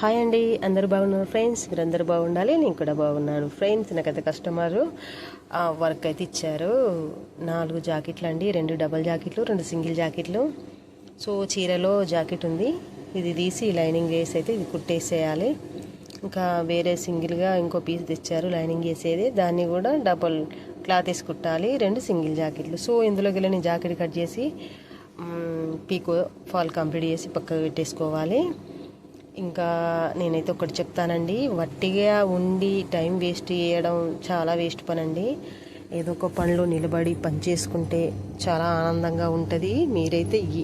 Hi అండి అందరూ బాగున్నారు ఫ్రెండ్స్ మీరందరూ బాగుండాలి నేను కూడా బాగున్నాను. ఫ్రెండ్స్ నాకైతే కస్టమరు ఆ, వర్క్ అయితే ఇచ్చారు. నాలుగు జాకెట్లు అండి రెండు డబల్ జాకెట్లు రెండు సింగిల్ జాకెట్లు. సో చీరలో జాకెట్ ఉంది. ఇది తీసి లైనింగ్ వేసి అయితే ఇది కుట్టేసేయాలి. ఇంకా వేరే సింగిల్గా ఇంకో పీస్ తెచ్చారు లైనింగ్ వేసేది. దాన్ని కూడా డబల్ క్లాత్ వేసి కుట్టాలి రెండు సింగిల్ జాకెట్లు. సో ఇందులోకి వెళ్ళి నేను జాకెట్ కట్ చేసి పీకో ఫాల్ కంప్లీట్ చేసి పక్కకు పెట్టేసుకోవాలి. ఇంకా నేనైతే ఒకటి చెప్తానండి. వట్టిగా ఉండి టైం వేస్ట్ చేయడం చాలా వేస్ట్ పని అండి ఏదో ఒక పనిలో నిలబడి పని చేసుకుంటే చాలా ఆనందంగా ఉంటుంది. మీరైతే ఈ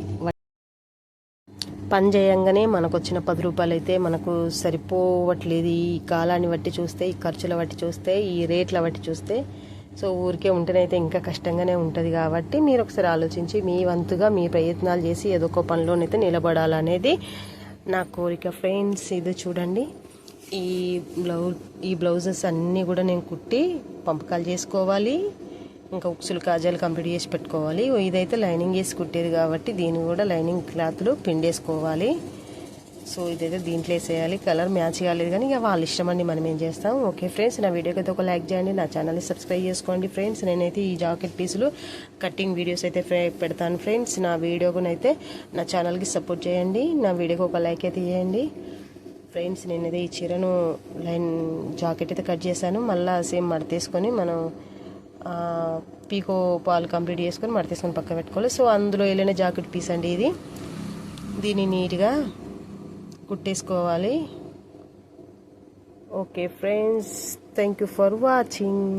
పని చేయంగానే మనకు వచ్చిన పది రూపాయలు అయితే మనకు సరిపోవట్లేదు. ఈ కాలాన్ని బట్టి చూస్తే ఈ ఖర్చుల బట్టి చూస్తే ఈ రేట్ల బట్టి చూస్తే. సో ఊరికే ఉంటేనైతే ఇంకా కష్టంగానే ఉంటుంది కాబట్టి మీరు ఒకసారి ఆలోచించి మీ వంతుగా మీ ప్రయత్నాలు చేసి ఏదో ఒక పనిలోనైతే నిలబడాలనేది నా కోరిక ఫ్రెండ్స్ ఇది చూడండి. ఈ బ్లౌజ్ ఈ బ్లౌజెస్ అన్నీ కూడా నేను కుట్టి పంపకాలు చేసుకోవాలి. ఇంకా ఉక్సులు కాజాలు కంప్లీట్ చేసి పెట్టుకోవాలి. ఇదైతే లైనింగ్ వేసి కుట్టేది కాబట్టి దీన్ని కూడా లైనింగ్ క్లాత్లు పిండేసుకోవాలి. సో ఇదైతే దీంట్లో వేసేయాలి. కలర్ మ్యాచ్ కాలేదు కానీ ఇక వాళ్ళ ఇష్టం అండి మనం ఏం చేస్తాం. ఓకే ఫ్రెండ్స్ నా వీడియోకి అయితే ఒక లైక్ చేయండి. నా ఛానల్ని సబ్స్క్రైబ్ చేసుకోండి. ఫ్రెండ్స్ నేనైతే ఈ జాకెట్ పీసులు కటింగ్ వీడియోస్ అయితే ఫ్రే- పెడతాను. ఫ్రెండ్స్ నా వీడియోకునైతే నా ఛానల్కి సపోర్ట్ చేయండి. నా వీడియోకి ఒక లైక్ అయితే చేయండి ఫ్రెండ్స్ నేనైతే ఈ చీరను లైన్ జాకెట్ అయితే కట్ చేశాను. మళ్ళీ సేమ్ మడతేసుకొని మనం పీకో పాలు కంప్లీట్ చేసుకొని మడతేసుకొని పక్క పెట్టుకోవాలి. సో అందులో వెళ్ళిన జాకెట్ పీస్ అండి ఇది. దీన్ని నీట్గా కుట్టేసుకోవాలి. Okay friends thank you for watching